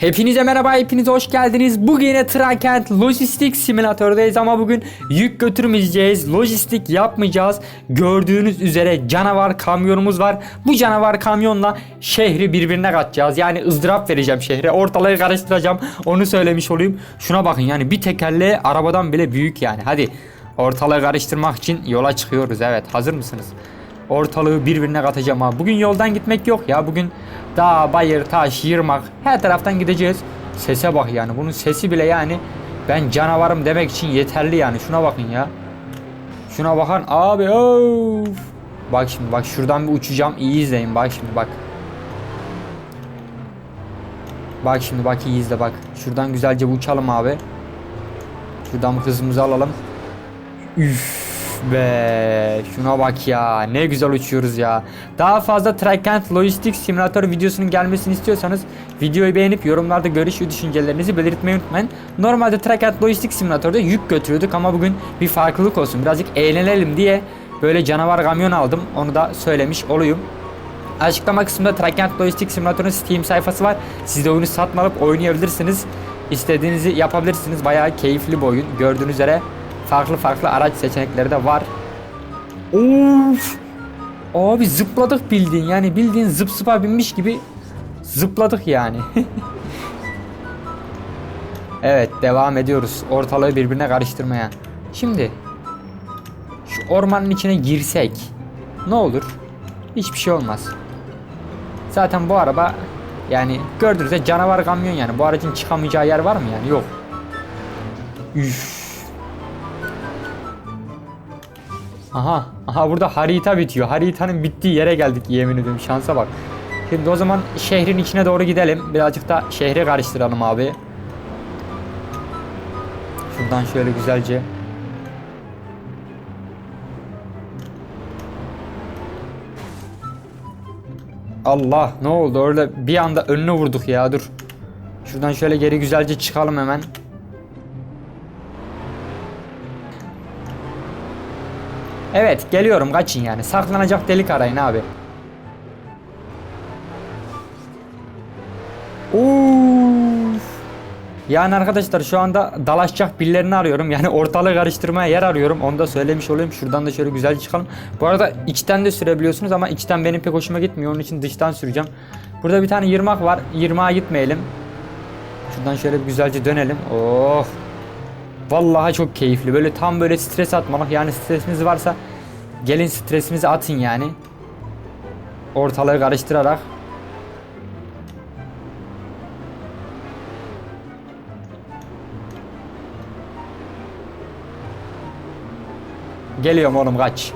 Hepinize merhaba, hepiniz hoş geldiniz. Bugün yine Trakent Lojistik Simülatör'deyiz ama bugün yük götürmeyeceğiz, lojistik yapmayacağız. Gördüğünüz üzere canavar kamyonumuz var. Bu canavar kamyonla şehri birbirine katacağız. Yani ızdırap vereceğim şehre, ortalığı karıştıracağım. Onu söylemiş olayım. Şuna bakın yani bir tekerleği arabadan bile büyük yani. Hadi ortalığı karıştırmak için yola çıkıyoruz. Evet, hazır mısınız? Ortalığı birbirine katacağım ha. Bugün yoldan gitmek yok ya. Bugün dağ, bayır, taş, yırmak her taraftan gideceğiz. Sese bak yani. Bunun sesi bile yani ben canavarım demek için yeterli yani. Şuna bakın ya. Şuna bakın abi. Of. Bak şimdi bak şuradan bir uçacağım. İyi izleyin bak şimdi bak. Bak şimdi bak iyi izle bak. Şuradan güzelce uçalım abi. Şuradan hızımızı alalım. Üf be şuna bak ya ne güzel uçuyoruz ya. Daha fazla Trakent Lojistik Simülatör videosunun gelmesini istiyorsanız videoyu beğenip yorumlarda görüş ve düşüncelerinizi belirtmeyi unutmayın. Normalde Trakent Lojistik Simülatör'de yük götürüyorduk ama bugün bir farklılık olsun birazcık eğlenelim diye böyle canavar kamyon aldım onu da söylemiş olayım. Açıklama kısmında Trakent Lojistik Simülatör'ün Steam sayfası var. Siz de oyunu satın alıp oynayabilirsiniz. İstediğinizi yapabilirsiniz. Bayağı keyifli bir oyun. Gördüğünüz üzere farklı farklı araç seçenekleri de var. Of! Abi zıpladık bildiğin yani bildiğin zıp zıpa binmiş gibi zıpladık yani. evet devam ediyoruz ortalığı birbirine karıştırmaya. Şimdi şu ormanın içine girsek ne olur? Hiçbir şey olmaz. Zaten bu araba yani gördüğünüz üzere canavar kamyon yani bu aracın çıkamayacağı yer var mı yani yok. Üf. Aha, aha burada harita bitiyor. Haritanın bittiği yere geldik yemin ediyorum. Şansa bak. Şimdi o zaman şehrin içine doğru gidelim. Birazcık da şehri karıştıralım abi. Şuradan şöyle güzelce. Allah ne oldu orada bir anda önüne vurduk ya dur. Şuradan şöyle geri güzelce çıkalım hemen. Evet geliyorum kaçın yani. Saklanacak delik arayın abi. Uf. Yani arkadaşlar şu anda dalaşacak birilerini arıyorum. Yani ortalığı karıştırmaya yer arıyorum. Onu da söylemiş olayım. Şuradan da şöyle güzel çıkalım. Bu arada içten de sürebiliyorsunuz ama içten benim pek hoşuma gitmiyor. Onun için dıştan süreceğim. Burada bir tane yırmak var. Yırmağa gitmeyelim. Şuradan şöyle bir güzelce dönelim. Oh. Vallahi çok keyifli. Böyle tam böyle stres atmamak. Yani stresiniz varsa gelin stresimizi atın yani. Ortalığı karıştırarak. Geliyorum oğlum kaç.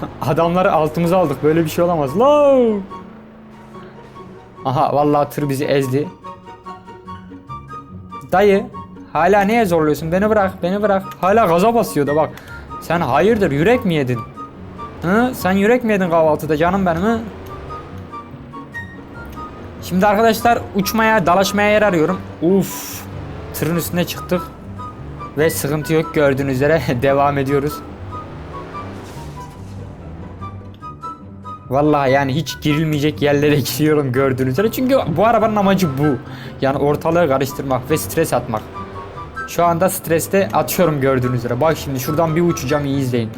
Adamları altımıza aldık. Böyle bir şey olamaz. Lo! Aha vallahi tır bizi ezdi. Dayı hala neye zorluyorsun? Beni bırak, beni bırak. Hala gaza basıyor da bak. Sen hayırdır yürek mi yedin? Hı? Sen yürek mi yedin kahvaltıda canım benim hı? Şimdi arkadaşlar uçmaya, dalaşmaya yer arıyorum. Uf! Tırın üstüne çıktık. Ve sıkıntı yok gördüğünüz üzere devam ediyoruz. Vallahi yani hiç girilmeyecek yerlere gidiyorum gördüğünüz üzere. Çünkü bu arabanın amacı bu. Yani ortalığı karıştırmak ve stres atmak. Şu anda streste atıyorum gördüğünüz üzere. Bak şimdi şuradan bir uçacağım iyi izleyin.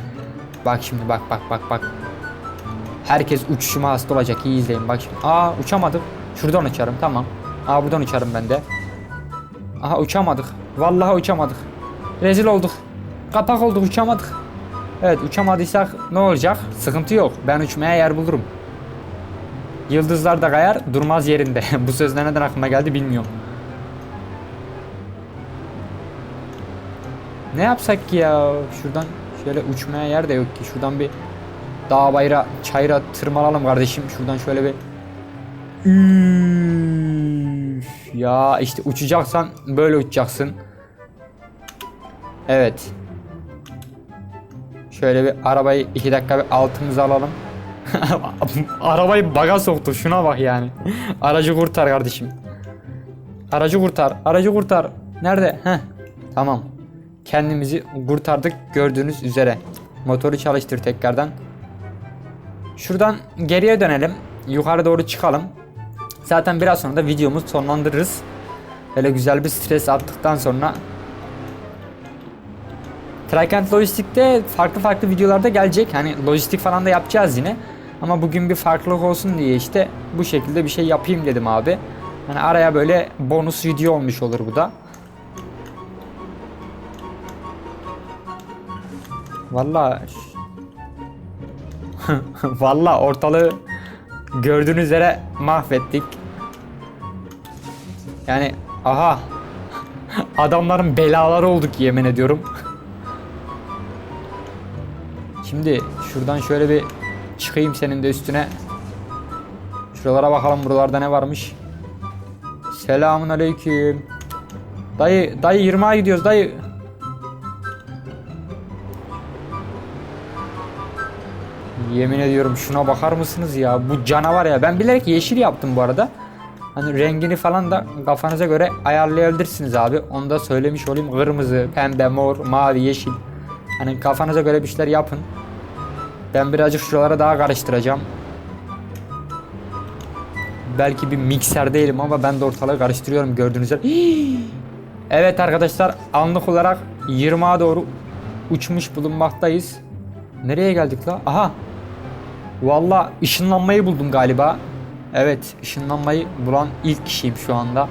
Bak şimdi bak bak bak bak. Herkes uçuşuma hasta olacak iyi izleyin bak şimdi. Aa uçamadık. Şuradan uçarım tamam. Aa buradan uçarım ben de. Aha uçamadık. Vallahi uçamadık. Rezil olduk. Kapak olduk uçamadık. Evet uçamadıysak ne olacak? Sıkıntı yok. Ben uçmaya yer bulurum. Yıldızlar da kayar durmaz yerinde. Bu söz nereden aklıma geldi bilmiyorum. Ne yapsak ki ya? Şuradan şöyle uçmaya yer de yok ki. Şuradan bir dağ bayra çayıra tırmanalım kardeşim. Şuradan şöyle bir Üf, ya işte uçacaksan böyle uçacaksın. Evet. Şöyle bir arabayı iki dakika bir altımıza alalım. arabayı baga soktu. Şuna bak yani. Aracı kurtar kardeşim. Aracı kurtar. Aracı kurtar. Nerede? Heh. Tamam. Kendimizi kurtardık gördüğünüz üzere. Motoru çalıştır tekrardan. Şuradan geriye dönelim. Yukarı doğru çıkalım. Zaten biraz sonra da videomuzu sonlandırırız. Böyle güzel bir stres attıktan sonra Trakent Lojistik'te farklı farklı videolarda gelecek. Hani lojistik falan da yapacağız yine. Ama bugün bir farklılık olsun diye işte bu şekilde bir şey yapayım dedim abi. Hani araya böyle bonus video olmuş olur bu da. Vallahi Vallahi ortalığı gördüğünüz üzere mahvettik. Yani aha adamların belaları olduk yemin ediyorum. Şimdi şuradan şöyle bir çıkayım senin de üstüne. Şuralara bakalım buralarda ne varmış. Selamun aleyküm. Dayı, dayı 20'a gidiyoruz dayı. Yemin ediyorum şuna bakar mısınız ya? Bu canavar ya. Ben bilerek yeşil yaptım bu arada. Hani rengini falan da kafanıza göre ayarlayabilirsiniz abi. Onu da söylemiş olayım. Kırmızı, pembe, mor, mavi, yeşil. Hani kafanıza göre bir şeyler yapın. Ben birazcık şuralara daha karıştıracağım. Belki bir mikser değilim ama ben de ortalığı karıştırıyorum gördüğünüz üzere. Evet arkadaşlar anlık olarak 20'a doğru uçmuş bulunmaktayız. Nereye geldik la? Aha. Valla ışınlanmayı buldum galiba. Evet ışınlanmayı bulan ilk kişiyim şu anda.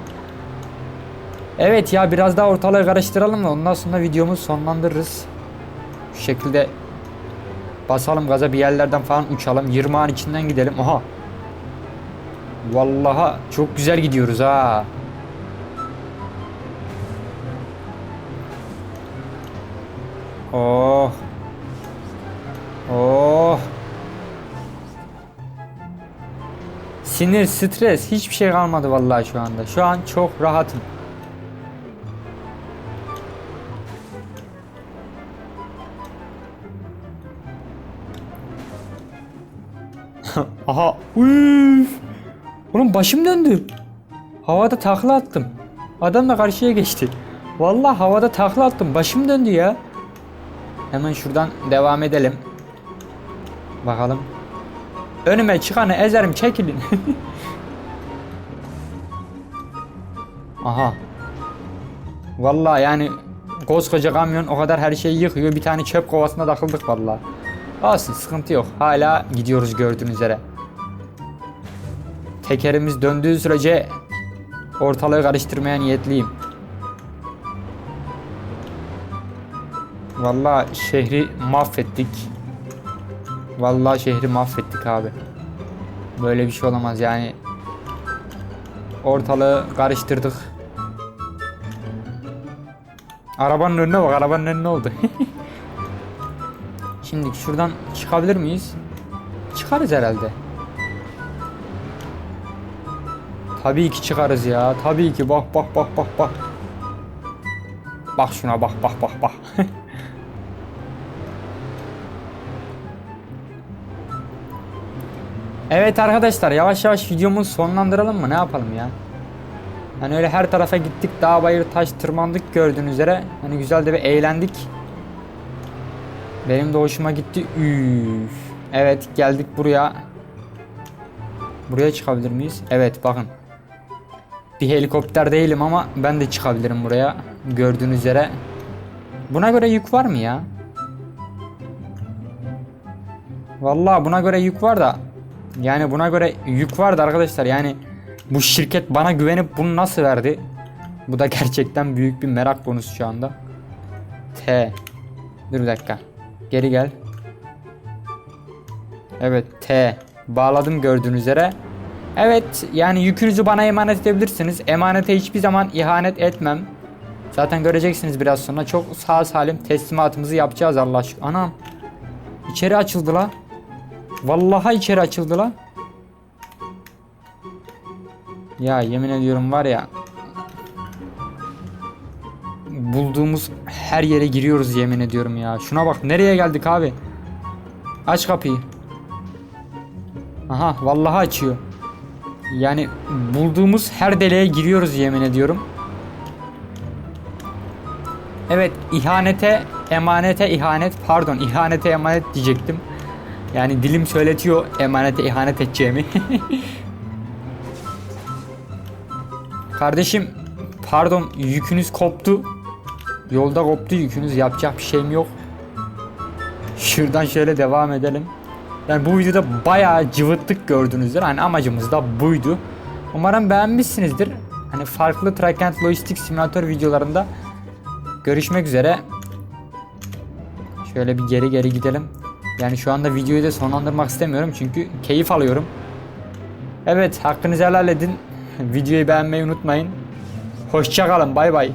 Evet ya biraz daha ortalığı karıştıralım da ondan sonra videomuzu sonlandırırız. Şu şekilde basalım gaza bir yerlerden falan uçalım. 20 an içinden gidelim. Aha. Vallaha çok güzel gidiyoruz ha. Oh. Oh. Sinir, stres hiçbir şey kalmadı vallahi şu anda. Şu an çok rahatım. Aha. Üf. Oğlum başım döndü. Havada takla attım. Adam da karşıya geçti. Vallahi havada takla attım. Başım döndü ya. Hemen şuradan devam edelim. Bakalım. Önüme çıkanı ezerim çekilin. Aha. Vallahi yani koskoca kamyon o kadar her şeyi yıkıyor. Bir tane çöp kovasına takıldık vallahi. Olsun sıkıntı yok. Hala gidiyoruz gördüğünüz üzere. Tekerimiz döndüğü sürece ortalığı karıştırmaya niyetliyim. Vallahi şehri mahvettik. Vallahi şehri mahvettik abi. Böyle bir şey olamaz yani. Ortalığı karıştırdık. Arabanın önüne bak, arabanın önüne oldu. Şimdi şuradan çıkabilir miyiz? Çıkarız herhalde. Tabii ki çıkarız ya. Tabii ki bak bak bak bak bak. Bak şuna bak bak bak bak. evet arkadaşlar yavaş yavaş videomuzu sonlandıralım mı? Ne yapalım ya? Hani öyle her tarafa gittik dağ bayır taş tırmandık gördüğünüz üzere. Hani güzel de bir eğlendik. Benim de hoşuma gitti. Üf. Evet geldik buraya. Buraya çıkabilir miyiz? Evet bakın. Bir helikopter değilim ama ben de çıkabilirim buraya. Gördüğünüz üzere. Buna göre yük var mı ya? Vallahi buna göre yük var da. Yani buna göre yük vardı arkadaşlar. Yani bu şirket bana güvenip bunu nasıl verdi? Bu da gerçekten büyük bir merak konusu şu anda. T. Dur bir dakika. Geri gel. Evet T. Bağladım gördüğünüz üzere. Evet yani yükünüzü bana emanet edebilirsiniz. Emanete hiçbir zaman ihanet etmem. Zaten göreceksiniz biraz sonra. Çok sağ salim teslimatımızı yapacağız Allah aşkına. Anam. İçeri açıldı la. Vallahi içeri açıldı la. Ya yemin ediyorum var ya. Bulduğumuz her yere giriyoruz yemin ediyorum ya. Şuna bak nereye geldik abi. Aç kapıyı. Aha vallahi açıyor. Yani bulduğumuz her deliğe giriyoruz yemin ediyorum. Evet ihanete emanete ihanet pardon ihanete emanet diyecektim. Yani dilim söyletiyor emanete ihanet edeceğimi. Kardeşim pardon yükünüz koptu. Yolda koptu yükünüz yapacak bir şeyim yok. Şuradan şöyle devam edelim. Yani bu videoda bayağı cıvıttık gördüğünüzde. Hani amacımız da buydu. Umarım beğenmişsinizdir. Hani farklı Track and Logistics Simulator videolarında görüşmek üzere. Şöyle bir geri geri gidelim. Yani şu anda videoyu da sonlandırmak istemiyorum çünkü keyif alıyorum. Evet hakkınızı helal edin. Videoyu beğenmeyi unutmayın. Hoşçakalın bay bay.